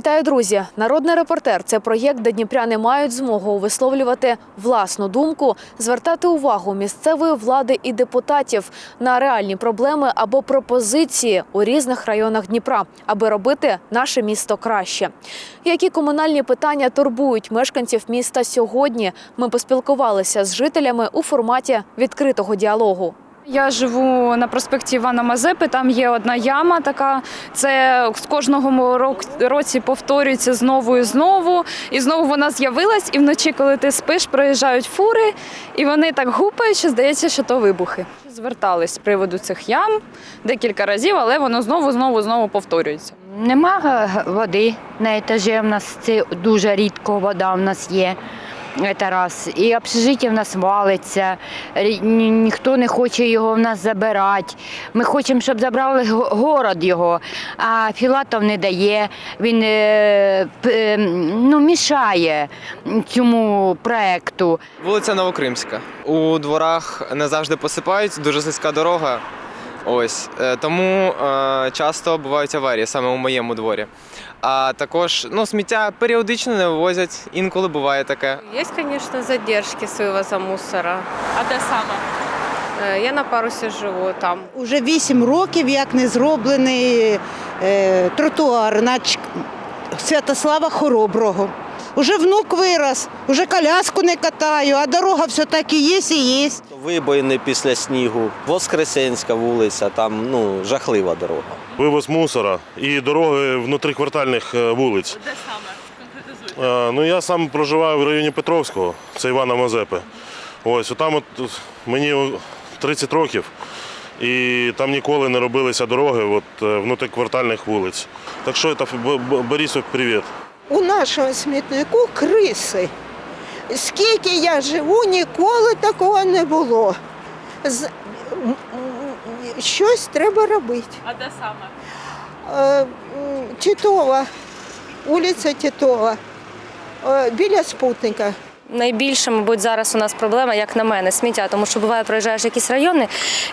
Вітаю, друзі! Народний репортер це проєкт, де дніпряни мають змогу висловлювати власну думку, звертати увагу місцевої влади і депутатів на реальні проблеми або пропозиції у різних районах Дніпра, аби робити наше місто краще. Які комунальні питання турбують мешканців міста сьогодні? Ми поспілкувалися з жителями у форматі відкритого діалогу. Я живу на проспекті Івана Мазепи. Там є одна яма така. Це з кожного році повторюється знову і знову. І знову вона з'явилась. І вночі, коли ти спиш, проїжджають фури, і вони так гупають, що здається, що то вибухи. Звертались з приводу цих ям декілька разів, але воно знову, знову, знову повторюється. Нема води на етажі. В нас це дуже рідко вода в нас є. Це раз. І общежиття в нас валиться, ні- ніхто не хоче його в нас забирати. Ми хочемо, щоб забрали го- город його, а Філатов не дає. Він е, е, ну, мішає цьому проекту. Вулиця Новокримська. У дворах не завжди посипають, дуже слизька дорога. Ось е, тому е, часто бувають аварії саме у моєму дворі. А також ну, сміття періодично не вивозять, інколи буває таке. Є, звісно, задержки з вывозом мусора. А де саме? Э, Я на парусі живу там. Уже вісім років, як не зроблений е, тротуар на Ч- Святослава Хороброго. Уже внук вирос, уже коляску не катаю, а дорога все так і є, і є. Вибоїни після снігу, Воскресенська вулиця, там ну, жахлива дорога. вивоз мусора і дороги внутриквартальних е, вулиць. Де саме? Ну я сам проживаю в районі Петровського, це Івана Мазепи. Ось там от мені 30 років. І там ніколи не робилися дороги от, е, внутриквартальних вулиць. Так що це Борисов, привіт. У нашому смітнику криси. Скільки я живу, ніколи такого не було. З- м- м- Щось треба робити. А де саме? Е, м, Титова, вулиця Титова, е, біля спутника. Найбільше, мабуть, зараз у нас проблема, як на мене, сміття, тому що буває, проїжджаєш якісь райони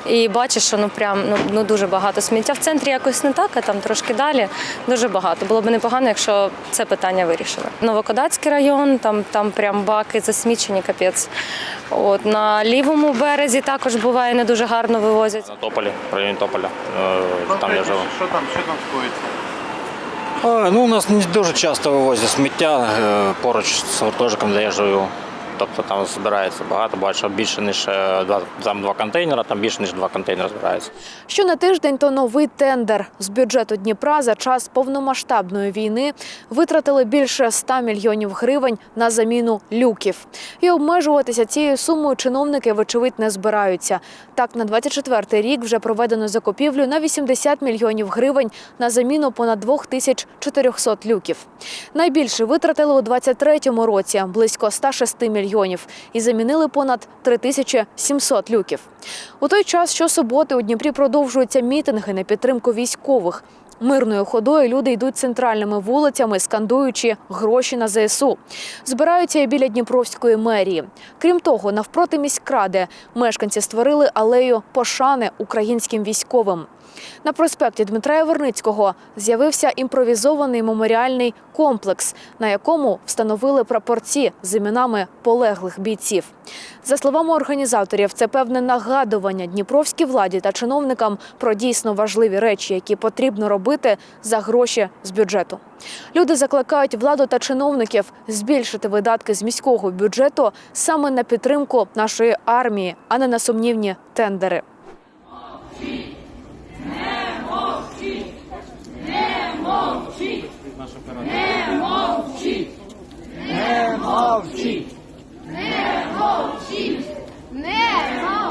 і бачиш, що ну прям ну, ну дуже багато сміття. В центрі якось не так, а там трошки далі дуже багато. Було б непогано, якщо це питання вирішили. Новокодацький район, там, там прям баки засмічені, капець. От на лівому березі також буває не дуже гарно вивозять. На Тополі, в районі Тополя. Е, Там я живу. Що там, що там скоїться? Ну, у нас не дуже часто вивозять сміття е, поруч з гуртожитком, де я живу. Тобто там збирається багато, бачу більше ніж е, два, там два контейнера, там більше ніж два контейнери збирається. Що на тиждень, то новий тендер з бюджету Дніпра за час повномасштабної війни витратили більше 100 мільйонів гривень на заміну люків. І обмежуватися цією сумою чиновники, вочевидь, не збираються. Так, на 24-й рік вже проведено закупівлю на 80 мільйонів гривень на заміну понад 2400 люків. Найбільше витратили у 23-му році близько 106 мільйонів і замінили понад 3700 люків. У той час, що суботи у Дніпрі продовжуються мітинги на підтримку військових. Мирною ходою люди йдуть центральними вулицями, скандуючи гроші на ЗСУ. Збираються і біля Дніпровської мерії. Крім того, навпроти міськради мешканці створили алею пошани українським військовим. На проспекті Дмитра Яворницького з'явився імпровізований меморіальний комплекс, на якому встановили прапорці з іменами полеглих бійців. За словами організаторів, це певне нагадування дніпровській владі та чиновникам про дійсно важливі речі, які потрібно робити за гроші з бюджету. Люди закликають владу та чиновників збільшити видатки з міського бюджету саме на підтримку нашої армії, а не на сумнівні тендери. Не мовчіть! Не мовчіть! Не мовчіть! Не мовчіть!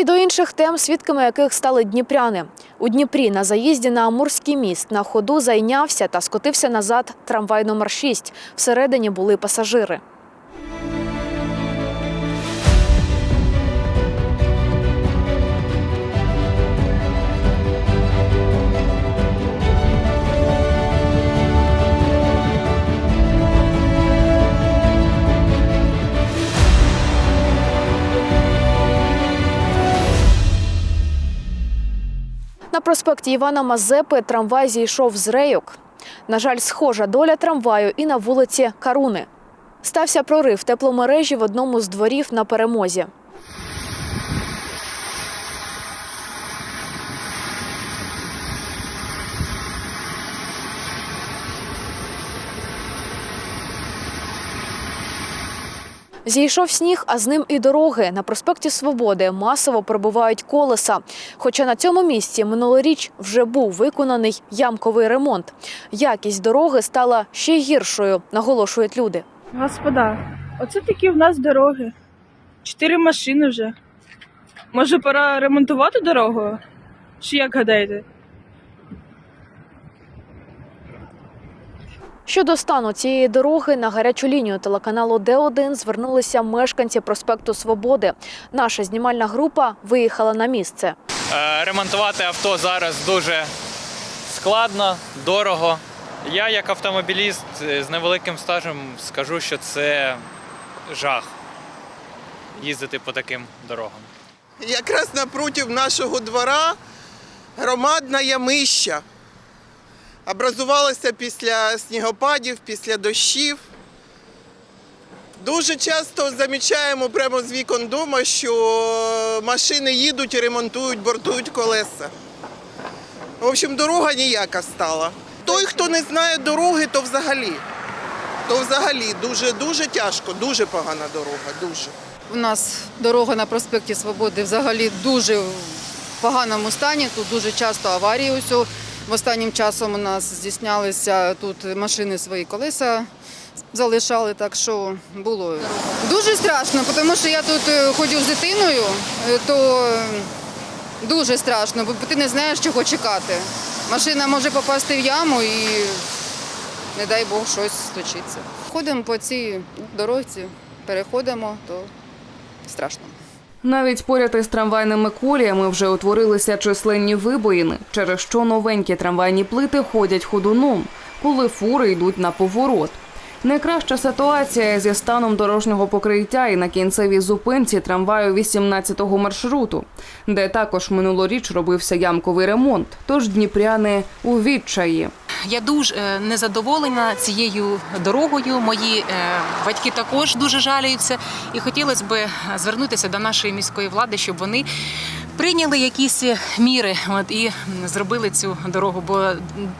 І до інших тем, свідками яких стали дніпряни. У Дніпрі на заїзді на Амурський міст на ходу зайнявся та скотився назад трамвай номер 6. Всередині були пасажири. На проспекті Івана Мазепи трамвай зійшов з рейок. На жаль, схожа доля трамваю і на вулиці Каруни. Стався прорив тепломережі в одному з дворів на перемозі. Зійшов сніг, а з ним і дороги. На проспекті Свободи масово пробувають колеса. Хоча на цьому місці минулоріч вже був виконаний ямковий ремонт. Якість дороги стала ще гіршою, наголошують люди. Господа, оце такі в нас дороги. Чотири машини вже. Може, пора ремонтувати дорогу? Чи як гадаєте? Щодо стану цієї дороги на гарячу лінію телеканалу Д1 звернулися мешканці проспекту Свободи. Наша знімальна група виїхала на місце. Е, Ремонтувати авто зараз дуже складно, дорого. Я, як автомобіліст е, з невеликим стажем, скажу, що це жах їздити по таким дорогам. Якраз напротив нашого двора громадна ямища. Образувалася після снігопадів, після дощів. Дуже часто замічаємо прямо з вікон дома, що машини їдуть ремонтують, бортують колеса. В общем, дорога ніяка стала. Той, хто не знає дороги, то взагалі. То взагалі дуже дуже тяжко, дуже погана дорога. Дуже. У нас дорога на проспекті Свободи взагалі дуже в поганому стані. Тут дуже часто аварії. Усього. Останнім часом у нас здійснялися тут машини свої колеса залишали, так що було дуже страшно, тому що я тут е, ходжу з дитиною, е, то дуже страшно, бо ти не знаєш, чого чекати. Машина може попасти в яму і не дай Бог щось случиться. Ходимо по цій дорозі, переходимо, то страшно. Навіть поряд із трамвайними коліями вже утворилися численні вибоїни, через що новенькі трамвайні плити ходять ходуном, коли фури йдуть на поворот. Найкраща ситуація зі станом дорожнього покриття і на кінцевій зупинці трамваю 18-го маршруту, де також минулоріч робився ямковий ремонт. Тож дніпряни у відчаї. Я дуже е, незадоволена цією дорогою. Мої е, батьки також дуже жалюються, і хотілося б звернутися до нашої міської влади, щоб вони прийняли якісь міри от, і зробили цю дорогу. Бо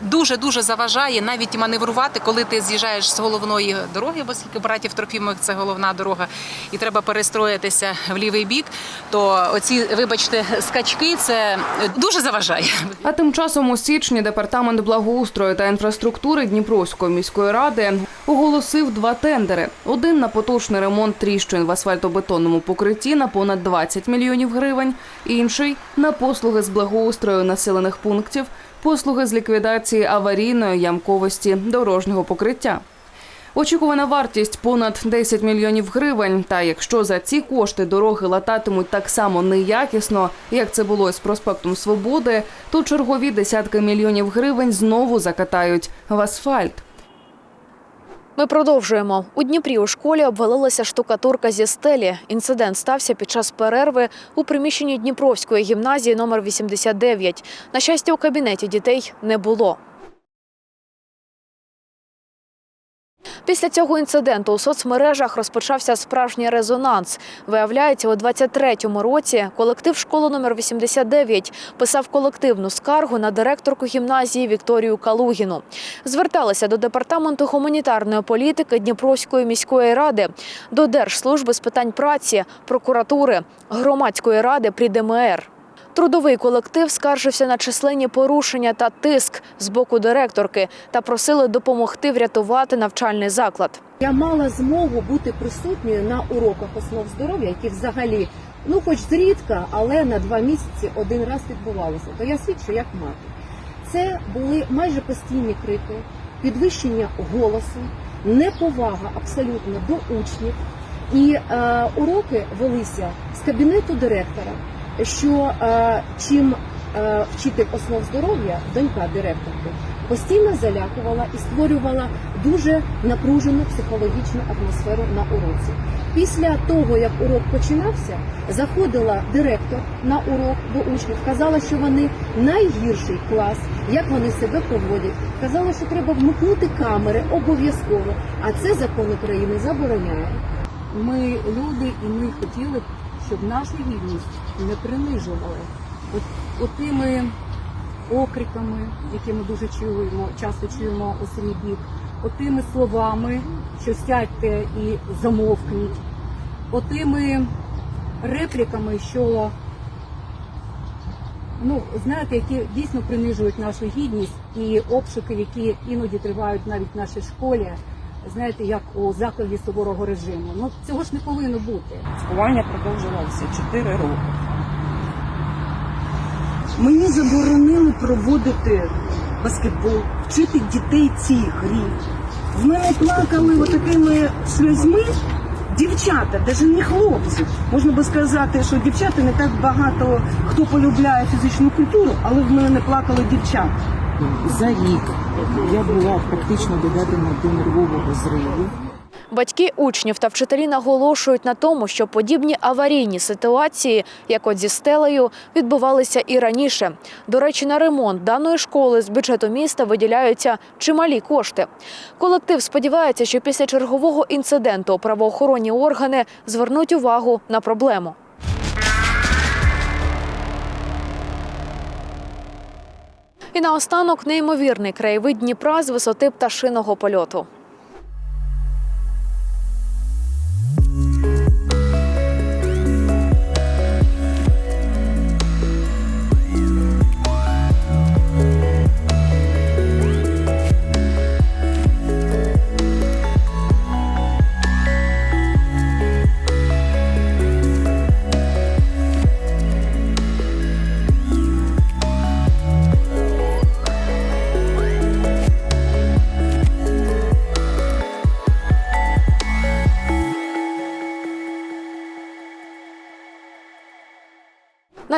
дуже дуже заважає навіть маневрувати, коли ти з'їжджаєш з головної дороги, бо скільки братів Трофімових це головна дорога, і треба перестроїтися в лівий бік. То оці, вибачте, скачки це дуже заважає. А тим часом у січні департамент благоустрою та інфраструктури Дніпровської міської ради оголосив два тендери: один на поточний ремонт тріщин в асфальтобетонному покритті на понад 20 мільйонів гривень, інший на послуги з благоустрою населених пунктів, послуги з ліквідації аварійної ямковості дорожнього покриття. Очікувана вартість понад 10 мільйонів гривень. Та якщо за ці кошти дороги лататимуть так само неякісно, як це було з проспектом Свободи, то чергові десятки мільйонів гривень знову закатають в асфальт. Ми продовжуємо. У Дніпрі у школі обвалилася штукатурка зі стелі. Інцидент стався під час перерви у приміщенні Дніпровської гімназії номер 89. На щастя, у кабінеті дітей не було. Після цього інциденту у соцмережах розпочався справжній резонанс. Виявляється, у 23-му році колектив школи номер 89 писав колективну скаргу на директорку гімназії Вікторію Калугіну. Зверталися до департаменту гуманітарної політики Дніпровської міської ради, до Держслужби з питань праці, прокуратури, громадської ради при ДМР. Трудовий колектив скаржився на численні порушення та тиск з боку директорки та просили допомогти врятувати навчальний заклад. Я мала змогу бути присутньою на уроках основ здоров'я, які взагалі Ну, хоч зрідка, але на два місяці один раз відбувалося. То я свідчу як мати. Це були майже постійні крики, підвищення голосу, неповага абсолютно до учнів. І е, уроки велися з кабінету директора, що е, чим е, вчитель основ здоров'я, донька директорки, постійно залякувала і створювала дуже напружену психологічну атмосферу на уроці. Після того, як урок починався, заходила директор на урок до учнів, казала, що вони найгірший клас, як вони себе поводять. Казала, що треба вмикнути камери обов'язково. А це закон України забороняє. Ми люди, і ми хотіли щоб нашу гідність не принижували. От, от тими окриками, які ми дуже чуємо, часто чуємо у свій бік, от тими словами, що сядьте і замовкніть, от тими репліками, що ну знаєте, які дійсно принижують нашу гідність, і обшуки, які іноді тривають навіть в нашій школі. Знаєте, як у закладі суворого режиму. Ну цього ж не повинно бути. Спілкування продовжувалося 4 роки. Мені заборонили проводити баскетбол, вчити дітей цій грі. В мене плакали отакими сльозьми дівчата, навіть не хлопці. Можна би сказати, що дівчата не так багато хто полюбляє фізичну культуру, але в мене плакали дівчата. За рік я була практично доведена до нервового зриву. Батьки учнів та вчителі наголошують на тому, що подібні аварійні ситуації, як от зі стелею, відбувалися і раніше. До речі, на ремонт даної школи з бюджету міста виділяються чималі кошти. Колектив сподівається, що після чергового інциденту правоохоронні органи звернуть увагу на проблему. І наостанок неймовірний краєвид Дніпра з висоти пташиного польоту.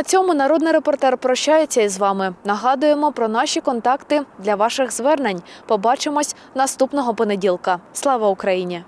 Цьому народний репортер прощається із вами. Нагадуємо про наші контакти для ваших звернень. Побачимось наступного понеділка. Слава Україні!